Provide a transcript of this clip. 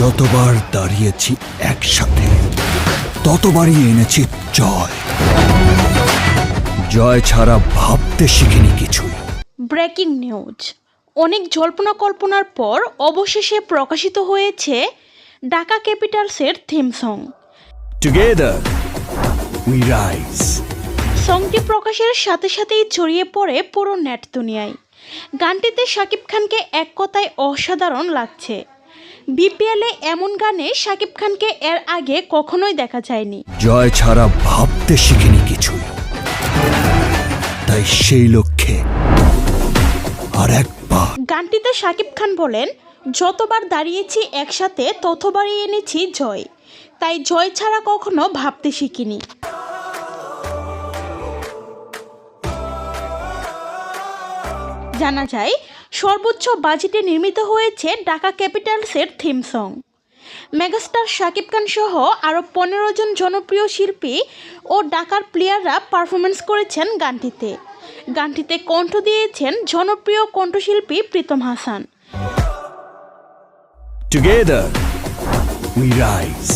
যতবার দাঁড়িয়েছি একসাথে ততবারই এনেছি জয়। জয় ছাড়া ভাবতে শিখিনি কিছুই ব্রেকিং নিউজ। অনেক জল্পনা কল্পনার পর অবশেষে প্রকাশিত হয়েছে Dhaka ক্যাপিটালসের theme song. Together we rise সংটি প্রকাশের সাথে সাথেই ছড়িয়ে পড়ে পুরো নেট দুনিয়ায়। গানটিতে শাকিব খানকে এক কথায় অসাধারণ লাগছে। বিপিএলে এমন গানে শাকিব খানকে এর আগে কখনোই দেখা যায়নি। জয় ছাড়া ভাবতে শিখিনি কিছুই তাই সেই লক্ষ্যে আর একবার। গানটিতে শাকিব খান বলেন যতবার দাঁড়িয়েছি একসাথে ততবারই এনেছি জয়। তাই জয় ছাড়া কখনো ভাবতে শিখিনি। জানা যায় সর্বোচ্চ বাজেটে নির্মিত হয়েছে Dhaka ক্যাপিটালসের theme song. Megastar Shakib Khan সহ আরও পনেরো জন জনপ্রিয় শিল্পী ও ডাকার প্লেয়াররা পারফরমেন্স করেছেন গানটিতে। গানটিতে কণ্ঠ দিয়েছেন জনপ্রিয় কণ্ঠশিল্পী Pritom Hasan. Together we rise